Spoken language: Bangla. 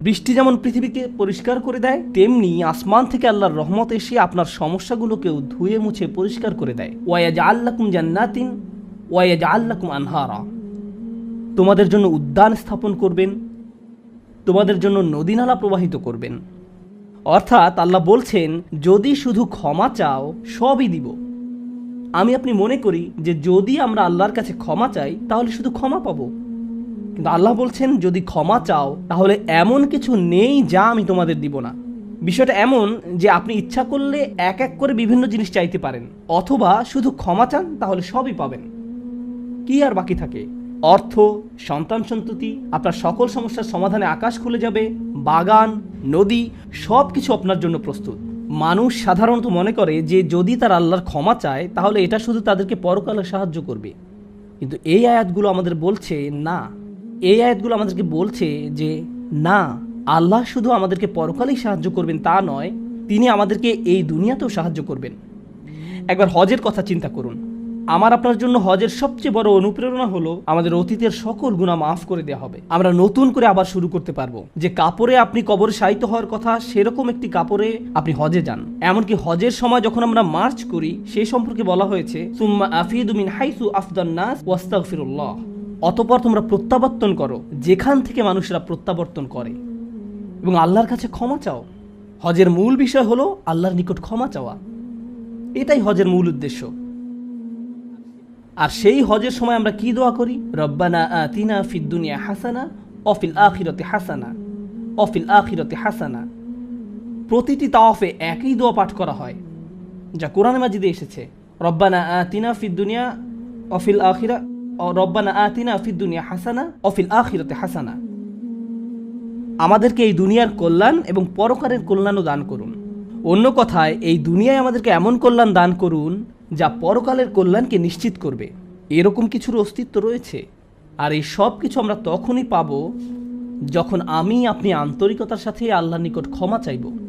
বৃষ্টি যেমন পৃথিবীকে পরিষ্কার করে দেয়, তেমনি আসমান থেকে আল্লাহর রহমত এসে আপনার সমস্যাগুলোকেও ধুয়ে মুছে পরিষ্কার করে দেয়। ওয়াজ আল্লাকুম জান্নাতিন ওয়াজ আল্লাকুম আনহারা। তোমাদের জন্য উদ্যান স্থাপন করবেন, তোমাদের জন্য নদীনালা প্রবাহিত করবেন। অর্থাৎ আল্লাহ বলছেন, যদি শুধু ক্ষমা চাও, সবই দিব। আমি আপনি মনে করি যে যদি আমরা আল্লাহর কাছে ক্ষমা চাই, তাহলে শুধু ক্ষমা পাবো। কিন্তু আল্লাহ বলছেন, যদি ক্ষমা চাও, তাহলে এমন কিছু নেই যা আমি তোমাদের দিব না। বিষয়টা এমন যে আপনি ইচ্ছা করলে এক এক করে বিভিন্ন জিনিস চাইতে পারেন, অথবা শুধু ক্ষমা চান, তাহলে সবই পাবেন। কি আর বাকি থাকে? অর্থ, সন্তান সন্ততি, আপনার সকল সমস্যার সমাধানে আকাশ খুলে যাবে, বাগান, নদী সব কিছু আপনার জন্য প্রস্তুত। মানুষ সাধারণত মনে করে যে যদি তার আল্লাহর ক্ষমা চায়, তাহলে এটা শুধু তাদেরকে পরকালে সাহায্য করবে। কিন্তু এই আয়াতগুলো আমাদের বলছে, না। এই আয়াতগুলো আমাদেরকে বলছে যে, না, আল্লাহ শুধু আমাদেরকে পরকালেই সাহায্য করবেন তা নয়, তিনি আমাদেরকে এই দুনিয়াতেও সাহায্য করবেন। একবার হজের কথা চিন্তা করুন। আমার আপনার জন্য হজের সবচেয়ে বড় অনুপ্রেরণা হলো আমাদের অতীতের সকল গুণা মাফ করে দেওয়া হবে। আমরা নতুন করে আবার শুরু করতে পারব। যে কাপড়ে আপনি কবরে সাহিত্য হওয়ার কথা, সেরকম একটি কাপড়ে আপনি হজে যান। এমনকি হজের সময় যখন আমরা মার্চ করি সেই সম্পর্কে বলা হয়েছে, সুম্মা আফিদু মিন হাইসু আফদান নাস ওয়াস্তাগফিরুল্লাহ। অতপর তোমরা প্রত্যাবর্তন করো, যেখান থেকে মানুষেরা প্রত্যাবর্তন করে। এবং আল্লাহর কাছে ক্ষমা চাও। হজের মূল বিষয় হলো আল্লাহর নিকট ক্ষমা চাওয়া। এটাই হজের মূল উদ্দেশ্য। আর সেই হজের সময় আমরা কি দোয়া করি? রব্বানা আতিনা ফিদ দুনিয়া হাসানা অফিল আখিরতে হাসানা অফিল আখিরতে হাসানা। প্রতিটি তাওয়াফে একই দোয়া পাঠ করা হয়, যা কোরআনে মাজিদে এসেছে। রব্বানা আতিনা ফিদ দুনিয়া অফিল আখিরা রব্বানা দুনিয়া হাসানা অফিল হাসানা। আমাদেরকে এই দুনিয়ার কল্যাণ এবং পরকারের কল্যাণও দান করুন। অন্য কথায়, এই দুনিয়ায় আমাদেরকে এমন কল্যাণ দান করুন যা পরকালের কল্যাণকে নিশ্চিত করবে। এরকম কিছুর অস্তিত্ব রয়েছে। আর এই সব কিছু আমরা তখনই পাব যখন আমি আপনি আন্তরিকতার সাথে আল্লাহর নিকট ক্ষমা চাইব।